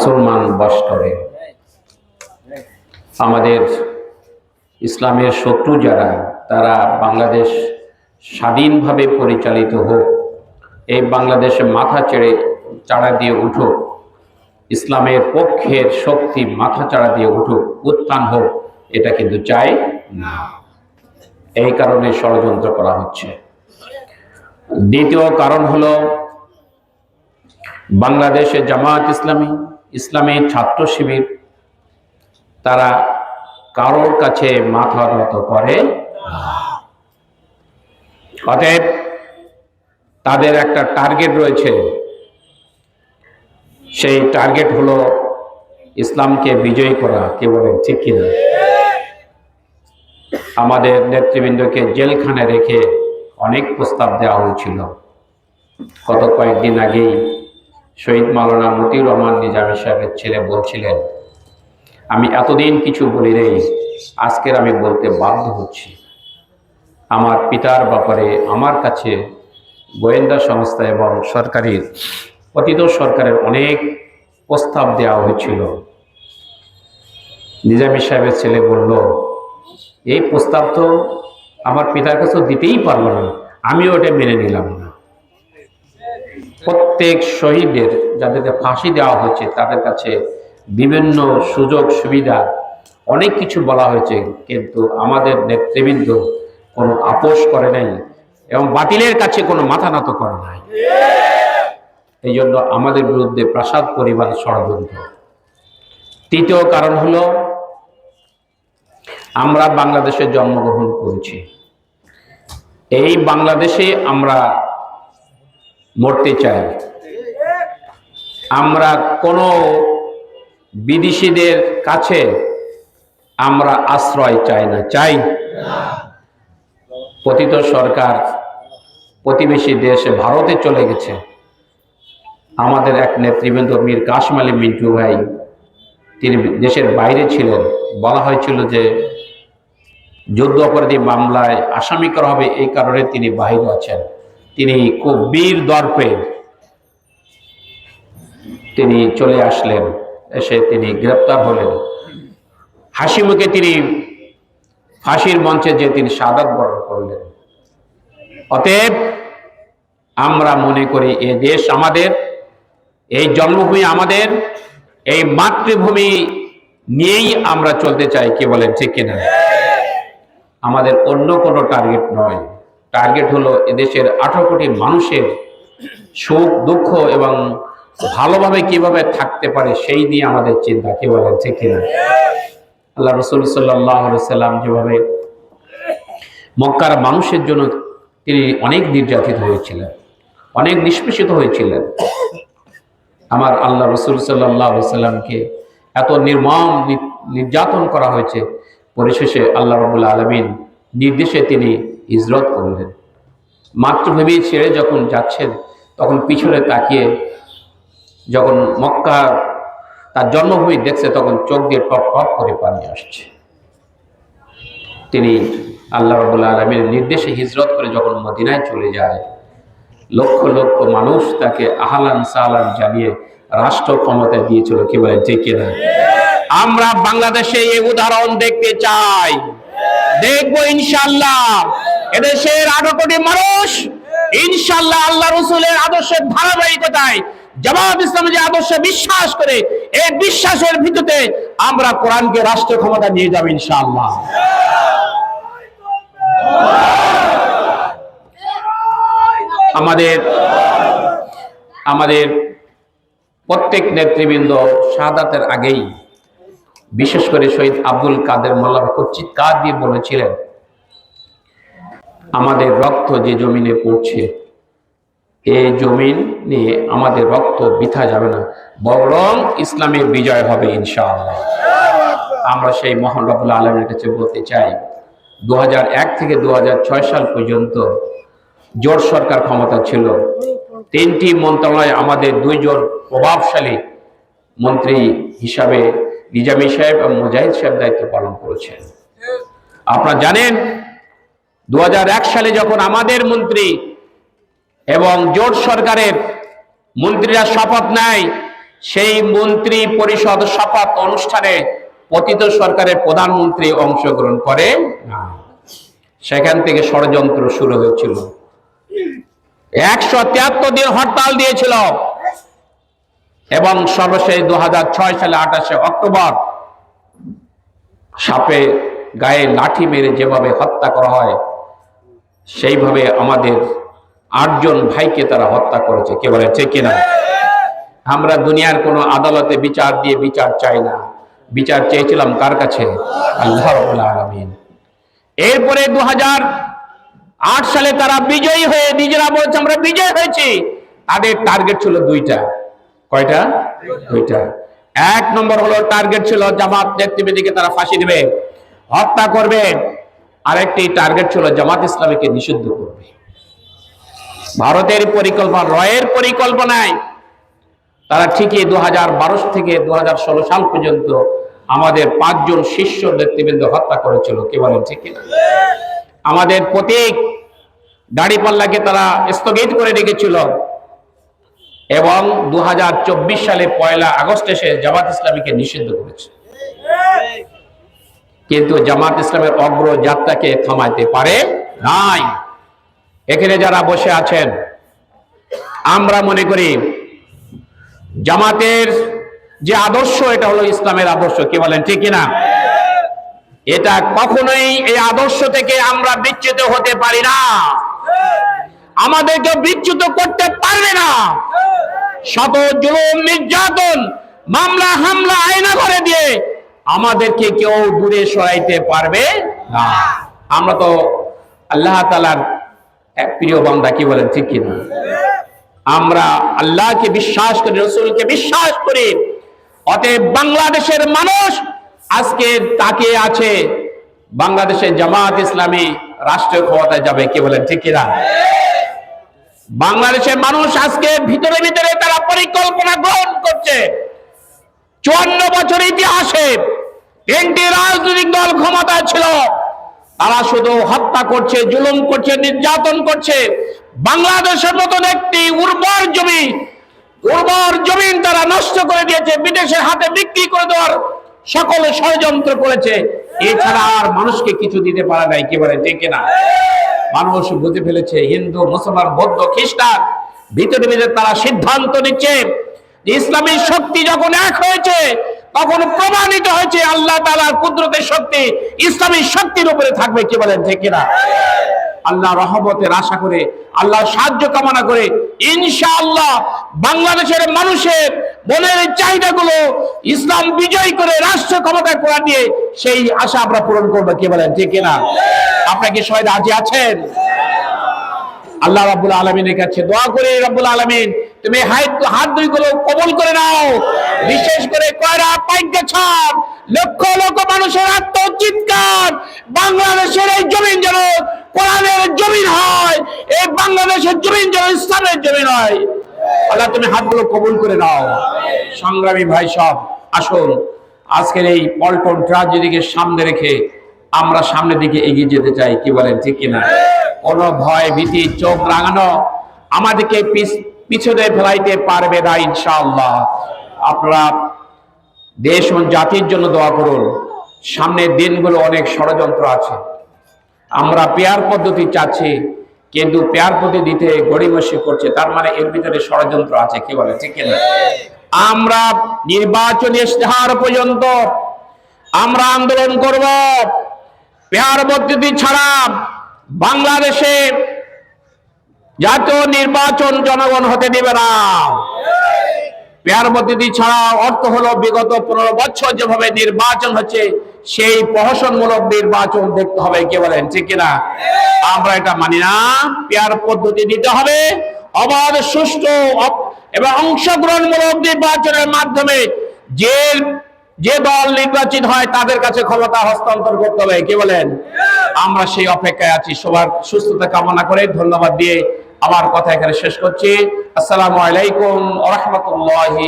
মুসলমান বাস করে। আমাদের ইসলামের শত্রু যারা, তারা বাংলাদেশ স্বাধীনভাবে পরিচালিত হোক, এই বাংলাদেশে মাথা চেড়ে চাড়া দিয়ে উঠুক, ইসলামের পক্ষের শক্তি মাথা চাড়া দিয়ে উঠুক, উত্থান হোক, এটা কিন্তু চাই না। এই কারণে ষড়যন্ত্র করা হচ্ছে। দ্বিতীয় কারণ হলো বাংলাদেশে জামায়াত ইসলামী ইসলামী ছাত্র শিবির, তারা কারোর কাছে মাথা নত করে। অতএব তাদের একটা টার্গেট রয়েছে। সেই টার্গেট হলো ইসলামকে বিজয়ী করা, কে বলেন, ঠিক কিনা? আমাদের নেতৃবৃন্দকে জেলখানে রেখে অনেক প্রস্তাব দেওয়া হয়েছিল। গত কয়েকদিন আগেই শহীদ মাওলানা মতিউর রহমান নিজামী সাহেবের ছেলে বলছিলেন, আমি এতদিন কিছু বলি নেই, আজকের আমি বলতে বাধ্য হচ্ছি। আমার পিতার ব্যাপারে, আমার কাছে গোয়েন্দা সংস্থা এবং সরকারের, অতীত সরকারের অনেক প্রস্তাব দেওয়া হয়েছিল। নিজামী সাহেবের ছেলে বলল, এই প্রস্তাব তো আমার পিতার কাছে দিতেই পারল না। আমিও ওটা মেনে নিলাম। প্রত্যেক শহীদের যাদেরকে ফাঁসি দেওয়া হয়েছে, তাদের কাছে বিভিন্ন সুযোগ, সুবিধা, অনেক কিছু বলা হয়েছে, কিন্তু আমাদের নেতৃবৃন্দ কোনো আপোষ করে নাই এবং বাতিলের কাছে কোনো মাথা নত করে নাই। এই জন্য আমাদের বিরুদ্ধে প্রাসাদ পরিবার ষড়যন্ত্র। তৃতীয় কারণ হলো, আমরা বাংলাদেশে জন্মগ্রহণ করেছি। এই বাংলাদেশে আমরা মরতে চাই। আমরা কোনো বিদেশিদের কাছে আমরা আশ্রয় চাই না, চাই পতিত সরকার, প্রতিবেশী দেশ ভারতে চলে গেছে। আমাদের এক নেতৃবৃন্দ মীর কাশম আলী মিন্টু ভাই, তিনি দেশের বাইরে ছিলেন। বলা হয়েছিল যে যুদ্ধ অপরাধী মামলায় আসামি করা হবে এই কারণে তিনি বাইরে আছেন। তিনি খুব বীর দর্পে তিনি চলে আসলেন। এসে তিনি গ্রেপ্তার হলেন। হাসি মুখে তিনি ফাঁসির মঞ্চে যে তিনি সাদাত বরণ করলেন। অতএব আমরা মনে করি এ দেশ আমাদের, এই জন্মভূমি আমাদের, এই মাতৃভূমি নিয়েই আমরা চলতে চাই, কে বলেন, ঠিক কিনা? আমাদের অন্য কোনো টার্গেট নয়। টার্গেট হলো এদেশের আঠারো কোটি মানুষের সুখ, দুঃখ এবং ভালোভাবে কীভাবে থাকতে পারে সেই নিয়ে আমাদের চিন্তা, কে বলেন, ঠিক কিনা? আল্লাহ রসুল সাল্লাহ সাল্লাম যেভাবে মক্কার মানুষের জন্য তিনি অনেক নির্যাতিত হয়েছিলেন, অনেক নিষ্পেষিত হয়েছিলেন। আমার আল্লাহ রসুল সাল্লাহ সাল্লামকে এত নির্মম নির্যাতন করা হয়েছে। পরিশেষে আল্লাহ রবুল্লা আলমিন নির্দেশে তিনি হিজরত করলেন। মাতৃভূমি ছেড়ে যখন যাচ্ছেন, তখন পিছনে তাকিয়ে যখন মক্কা তার জন্মভূমি দেখছে, তখন চোখ দিয়ে টপ টপ করে পানি আসছে। তিনি আল্লাহ রবুল্লা আলমীর নির্দেশে হিজরত করে যখন মদিনায় চলে যায়, লক্ষ লক্ষ মানুষ তাকে আহলান সালান জানিয়ে রাষ্ট্র ক্ষমতা দিয়েছিল, কি বলে ঠিক কিনা? আমরা বাংলাদেশে এই উদাহরণ দেখতে চাই। দেখব ইনশাল্লাহ এদেশের আঠারো কোটি মানুষ ইনশাল্লাহ আল্লাহ রসুলের আদর্শের ধারাবাহিকতায় জবাব ইসলাম যে আদর্শে বিশ্বাস করে এই বিশ্বাসের ভিত্তিতে আমরা কোরআনকে রাষ্ট্র ক্ষমতা নিয়ে যাব ইনশাআল্লাহ। আমাদের আমাদের প্রত্যেক নেতৃবৃন্দ শাহাদাতের আগেই, বিশেষ করে শহীদ আব্দুল কাদের মোল্লা খুব চিৎকার দিয়ে বলেছিলেন আমাদের রক্ত যে জমিনে পড়ছে এই জমিন নিয়ে আমাদের রক্ত বৃথা যাবে না। বরং ইসলামের বিজয় হবে ইনশাআল্লাহ। আমরা সেই মহান রবুল্লা আলমের কাছে বলতে চাই দু থেকে দু সাল পর্যন্ত জোট সরকার ক্ষমতা ছিল। তিনটি মন্ত্রণালয় আমাদের দুইজন প্রভাবশালী মন্ত্রী হিসাবে নিজামী সাহেব এবং মুজাহিদ সাহেব দায়িত্ব পালন করেছেন। আপনারা জানেন দু হাজার এক সালে যখন আমাদের মন্ত্রী এবং জোট সরকারের মন্ত্রীরা শপথ নেয়, সেই মন্ত্রী পরিষদ শপথ অনুষ্ঠানে পতিত সরকারের প্রধানমন্ত্রী অংশগ্রহণ করে। সেখান থেকে ষড়যন্ত্র শুরু হয়েছিল। একশো তিয়াত্তর দিন হরতাল দিয়েছিল। এবং সর্বশেষ দু হাজার ছয় সালে আঠাশে অক্টোবর সাপে গায়ে লাঠি মেরে যেভাবে হত্যা করা হয় সেইভাবে আমাদের আটজন ভাইকে তারা হত্যা করেছে। কে বলে, ঠিক কিনা? আমরা দুনিয়ার কোনো আদালতে বিচার দিয়ে বিচার চাই না। বিচার চেয়েছিলাম কার কাছে? আল্লাহ আলামিন। এরপরে দু আট সালে তারা বিজয়ী হয়ে, নিজেরা বলছে, আমরা বিজয় হয়েছি। তাদের টার্গেট ছিল দুইটা। কয়টা? দুইটা। এক নম্বর হলো টার্গেট ছিল জামাত নেতৃবৃন্দকে তারা ফাঁসি দিবে, হত্যা করবে। আরেকটি টার্গেট ছিল জামাত ইসলামীকে নিষিদ্ধ করবে। ভারতের পরিকল্পনা, রয়ের পরিকল্পনায় তারা ঠিকই দু থেকে দু সাল পর্যন্ত আমাদের পাঁচজন শীর্ষ নেতৃবৃন্দ হত্যা করেছিল। কে বলেন ঠিক আমাদের প্রতীক দাড়িপাল্লাকে তারা স্থগিত করে রেখেছিল এবং দু হাজার চব্বিশ সালে পয়লা আগস্ট এসে জামাত ইসলামীকে নিষিদ্ধ করেছে। কিন্তু জামাত ইসলামের অগ্রযাত্রাকে থামাইতে পারে নাই। এখানে যারা বসে আছেন, আমরা মনে করি জামাতের যে আদর্শ, এটা হলো ইসলামের আদর্শ, কি বলেন ঠিক না এটা কখনোই এই আদর্শ থেকে আমরা বিচ্যুত হতে পারি না। আমাদেরকে বিচ্যুত করতে পারবে না। শত জুলুম, নির্যাতন, মামলা, হামলা, আয়না করে দিয়ে আমাদেরকে কেউ দূরে সরাইতে পারবে না। আমরা তো আল্লাহ তালার এক প্রিয় বান্দা, কি বলেন, ঠিক কিনা আমরা আল্লাহকে বিশ্বাস করি, রসুলকে বিশ্বাস করি। অতএব বাংলাদেশের মানুষ আজকে তাকে আছে বাংলাদেশের জামাত ইসলামী রাষ্ট্রীয় ক্ষমতায় যাবে, কি বলেন, ঠিক কিনা বাংলাদেশের মানুষ আজকে ভিতরে ভিতরে তারা পরিকল্পনা গ্রহণ করছে। চুয়ান্ন বছর ইতিহাসে তিনটি রাজনৈতিক দল ক্ষমতায় ছিল। তারা শুধু হত্যা করছে, জুলুম করছে, নির্যাতন করছে। বাংলাদেশের মতন একটি উর্বর জমি, উর্বর জমিন তারা নষ্ট করে দিয়েছে, বিদেশের হাতে বিক্রি করে দেওয়ার সকলে ষড়যন্ত্র করেছে। এছাড়া আর মানুষকে কিছু দিতে পারে নাই কি বলে ঠিক না। মানুষ বুঝে ফেলেছে, হিন্দু, মুসলমান, বৌদ্ধ, খ্রিস্টান, ভিতরে ভিতরে তারা সিদ্ধান্ত নিচ্ছে যে ইসলামী শক্তি যখন এক হয়েছে তখন প্রমাণিত হয়েছে আল্লাহ তালার কুদরতের শক্তি, ইসলামী শক্তির উপরে থাকবে, কি বলেন, ঠিক কিনা? আল্লাহ রহমতের আশা করে আল্লাহ সাহায্য কামনা করে, ইনশাআল্লাহ বাংলাদেশের মানুষের মনের চাহিদাগুলো ইসলাম বিজয় করে রাষ্ট্র ক্ষমতা করা দিয়ে সেই আশা আমরা পূরণ করব, কি বলেন, ঠিক কিনা? কি সবাই রাজি আছেন? আল্লাহ রাব্বুল আলমিনের কাছে দোয়া করে, রাব্বুল আলমিন তুমি হাত দুই গুলো কবল করে নাও। বিশেষ করে কয়রা পাইকে ছাড়। লক্ষ লক্ষ মানুষের আত্মচিৎকার বাংলাদেশের এই জমিন যেন কোরআনের জমিন হয়, এই বাংলাদেশের জমিন যেন ইসলামের জমিন হয়। আল্লাহ তুমি হাতগুলো কবল করে নাও। সংগ্রামী ভাই সব, আসুন, আজকের এই পল্টন ট্রাজেডিকে সামনে রেখে আমরা সামনের দিকে এগিয়ে যেতে চাই, কি বলেন, ঠিক কিনা? কোনো ভয় ভীতি, চোখ রাঙানো, আমাদেরকে পিছ- পিছনে ফেলাইতে পারবে না ইনশাআল্লাহ। আপনারা দেশ ও জাতির জন্য দোয়া করুন। সামনের দিনগুলো অনেক ষড়যন্ত্র আছে। আমরা পেয়ার পদ্ধতি চাচ্ছি, কিন্তু পেয়ার পদ্ধতি দিতে গড়িমসি করছে, তার মানে এর ভিতরে ষড়যন্ত্র আছে, কি বলে, ঠিক কিনা? আমরা নির্বাচন ইশতেহার পর্যন্ত আমরা আন্দোলন করব। পেয়ার পদ্ধতি ছাড়া বাংলাদেশে জাতীয় নির্বাচন জনগণ হতে দেবে না। পেয়ার পদ্ধতি ছাড়া অর্থ হলো বিগত পনেরো বছর যেভাবে নির্বাচন হচ্ছে, সেই প্রহসনমূলক নির্বাচন দেখতে হবে। কে বলেন, ঠিক কিনা? আমরা এটা মানি না। পেয়ার পদ্ধতি দিতে হবে। অবাধ, সুষ্ঠু এবং অংশগ্রহণমূলক নির্বাচনের মাধ্যমে যে যে দল নির্বাচিত হয়, তাদের কাছে ক্ষমতা হস্তান্তর করতে হবে। কি বলেন? আমরা সেই অপেক্ষায় আছি। সবার সুস্থতা কামনা করে ধন্যবাদ দিয়ে আমার কথা এখানে শেষ করছি। আসসালামু আলাইকুম ওয়া রাহমাতুল্লাহি